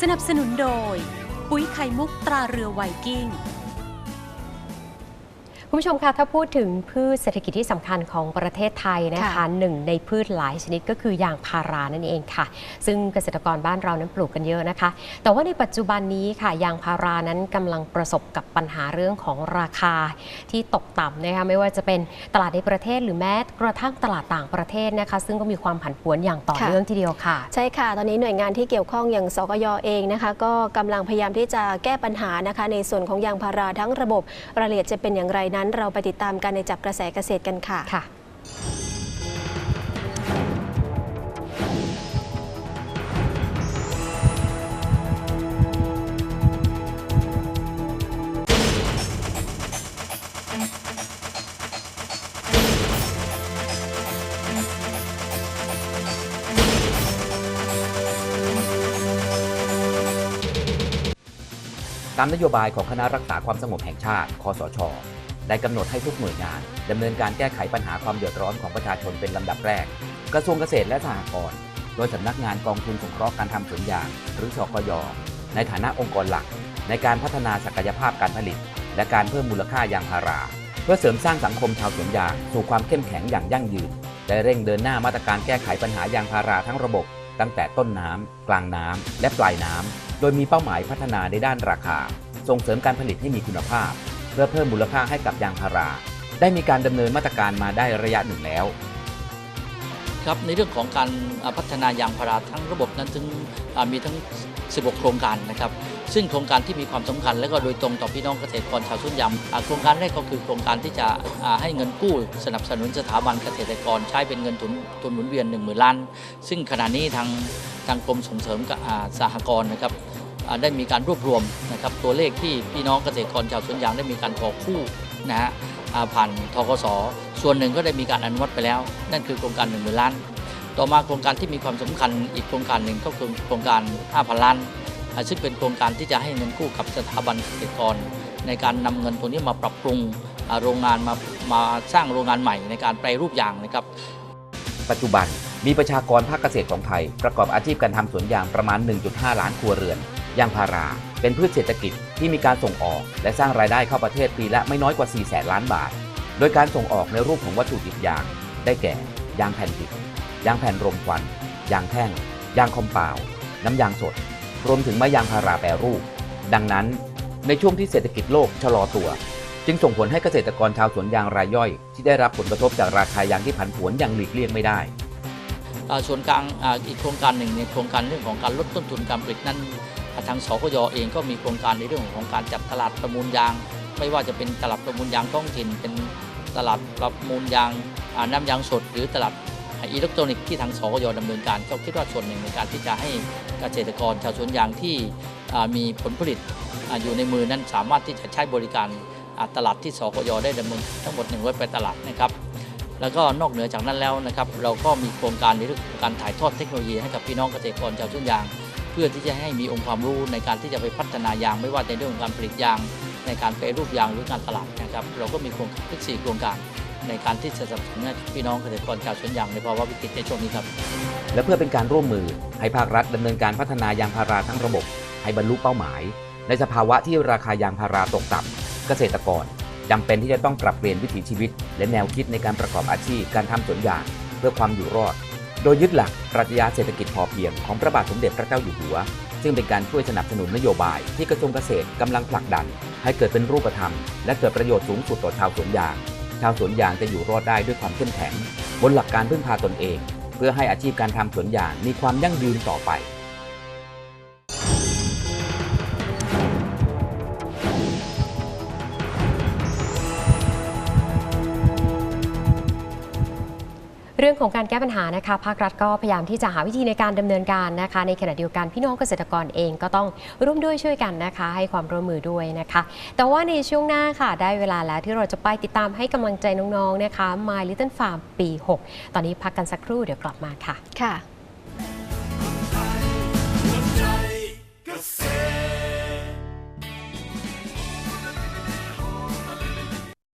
สนับสนุนโดย ปุ๋ยไข่มุกตราเรือไวกิ้ง คุณผู้ชมคะถ้าพูดถึงพืชเศรษฐกิจที่สำคัญของประเทศไทยนะคะค่ะหนึ่งในพืชหลายชนิดก็คือยางพารานั่นเองค่ะ ซึ่งเกษตรกรบ้านเรานั้นปลูกกันเยอะนะคะ แต่ว่าในปัจจุบันนี้ค่ะยางพารานั้นกำลังประสบกับปัญหาเรื่องของราคาที่ตกต่ำนะคะไม่ว่าจะเป็นตลาดในประเทศหรือแม้กระทั่งตลาดต่างประเทศนะคะ ซึ่งก็มีความผันผวนอย่างต่อค่ะเนื่องทีเดียวค่ะ ใช่ค่ะ ตอนนี้หน่วยงานที่เกี่ยวข้องอย่างสกยเองนะคะ ก็กำลังพยายามที่จะแก้ปัญหานะคะในส่วนของยางพาราทั้งระบบรายละเอียดจะเป็นอย่างไรนั้นเราไปติดตามกันในจับกระแสเกษตรกันค่ะค่ะตามนโยบายของคณะรักษาความสงบแห่งชาติคอสช ได้กำหนดให้ทุกหน่วยงานดำเนินการแก้ไขปัญหาความเดือดร้อนของประชาชนเป็นลำดับแรก กระทรวงเกษตรและสหกรณ์โดยสำนักงานกองทุนสงเคราะห์การทำสวนยาง หรือสกยในฐานะองค์กรหลัก ในการพัฒนาศักยภาพการผลิต และการเพิ่มมูลค่ายางพารา เพื่อเสริมสร้างสังคมชาวสวนยางสู่ความเข้มแข็งอย่างยั่งยืนได้เร่งเดินหน้ามาตรการแก้ไขปัญหายางพาราทั้งระบบ ตั้งแต่ต้นน้ำกลางน้ำและปลายน้ำโดยมีเป้าหมายพัฒนาในด้านราคา ส่งเสริมการผลิตให้มีคุณภาพ เพื่อเพิ่มมูลค่าให้กับยางพารา ได้มีการดำเนินมาตรการมาได้ระยะหนึ่งแล้ว ครับในเรื่องของการอ่าพัฒนายางพาราทั้งระบบนั้นถึงอ่ามีทั้ง 16 โครงการนะครับ ซึ่งโครงการที่มีความสำคัญและก็โดยตรงต่อพี่น้องเกษตรกรชาวสวนยางอ่าโครงการแรกก็คือโครงการที่จะอ่าให้เงินกู้สนับสนุนสถาบันเกษตรกรใช้เป็นเงินทุนทุนหมุนเวียน 1 0,000 ล้าน ซึ่งขณะนี้ทางทางกรมส่งเสริมกับอ่าสหกรณ์นะครับ ได้มีการรวบรวมนะครับตัวเลขที่พี่น้องเกษตรกรชาวสวนยางได้มีการขอคู่นะฮะผ่านทกสส่วนหนึ่งก็ได้มีการอนุมัติไปแล้ว นั่นคือโครงการ1 0,000ล้าน ต่อมาโครงการที่มีความสำคัญอีกโครงการหนึ่งก็คือโครงการ 5,000 ล้าน ซึ่งเป็นโครงการที่จะให้เงินกู้กับสถาบันเกษตรกร ในการนำเงินตัวนี้มาปรับปรุงโรงงานมามาสร้างโรงงานใหม่ในการแปรรูปยางนะครับปัจจุบันมีประชากรภาคเกษตรของไทย ประกอบอาชีพการทำสวนยางประมาณ 1.5 ล้านครัวเรือน ยางพารา เป็นพืชเศรษฐกิจที่มีการส่งออก และสร้างรายได้เข้าประเทศปีละไม่น้อยกว่า4แสนล้านบาท โดยการส่งออกในรูปของวัตถุดิบยาง ได้แก่ ยางแผ่นดิบ ยางแผ่นรมควัน ยางแท่ง ยางคอมเปาวน้ำยางสด รวมถึงไม้ยางพาราแปรรูป ดังนั้น ในช่วงที่เศรษฐกิจโลกชะลอตัว จึงส่งผลให้เกษตรกรชาวสวนยางรายย่อย ที่ได้รับผลกระทบจากราคายางที่ผันผวนอย่างหลีกเลี่ยงไม่ได้ ส่วนกลางอ่าอีกโครงการหนึ่งในโครงการเรื่องของการลดต้นทุนการผลิตนั้นทางสกยเองก็มีโครงการในเรื่องของการจัดตลาดประมูลยาง ไม่ว่าจะเป็นตลาดประมูลยางท้องถิ่น เป็นตลาดประมูลยางน้ำยางสด หรือตลาดอิเล็กทรอนิกส์ที่ทางสกยดำเนินการก็คิดว่าส่วนหนึ่งในการที่จะให้เกษตรกรชาวสวนยางที่มีผลผลิตอยู่ในมือนั้นสามารถที่จะใช้บริการตลาดที่สกยได้ดำเนินทั้งหมด108ตลาดนะครับ แล้วก็นอกเหนือจากนั้นแล้วนะครับ เราก็มีโครงการในเรื่องของการถ่ายทอดเทคโนโลยีให้กับพี่น้องเกษตรกรชาวสวนยาง เพื่อที่จะให้มีองค์ความรู้ในการที่จะไปพัฒนายาง ไม่ว่าในเรื่องของการผลิตยาง ในการแปรรูปยางหรือการตลาดนะครับ เราก็มีโครงการทั้งสี่โครงการในการที่จะสนับสนุนพี่น้องเกษตรกรชาวสวนยางในภาวะวิกฤตในช่วงนี้ครับและเพื่อเป็นการร่วมมือให้ภาครัฐดำเนินการพัฒนายางพาราทั้งระบบ ให้บรรลุเป้าหมาย ในสภาวะที่ราคายางพาราตกต่ำเกษตรกร จำเป็นที่จะต้องปรับเปลี่ยนวิถีชีวิต และแนวคิดในการประกอบอาชีพการทำสวนยางเพื่อความอยู่รอด โดยยึดหลักปรัชญาเศรษฐกิจพอเพียงของพระบาทสมเด็จพระเจ้าอยู่หัว ซึ่งเป็นการช่วยสนับสนุนนโยบายที่กระทรวงเกษตรกำลังผลักดัน ให้เกิดเป็นรูปธรรม และเกิดประโยชน์สูงสุดต่อชาวสวนยาง ชาวสวนยางจะอยู่รอดได้ด้วยความเข้มแข็ง บนหลักการพึ่งพาตนเอง เพื่อให้อาชีพการทำสวนยางมีความยั่งยืนต่อไป รื่องของการแก้ปัญหานะคะภาครัฐก็พยายามที่จะหาวิธีในการดำเนินการนะคะ ในขณะเดียวกันพี่น้องเกษตรกรเองก็ต้องร่วมด้วยช่วยกันนะคะ ให้ความร่วมมือด้วยนะคะ แต่ว่าในช่วงหน้าค่ะ ได้เวลาแล้วที่เราจะไปติดตามให้กำลังใจน้องๆนะคะ My Little Farm ปี 6 ตอนนี้พักกันสักครู่เดี๋ยวกลับมาค่ะค่ะ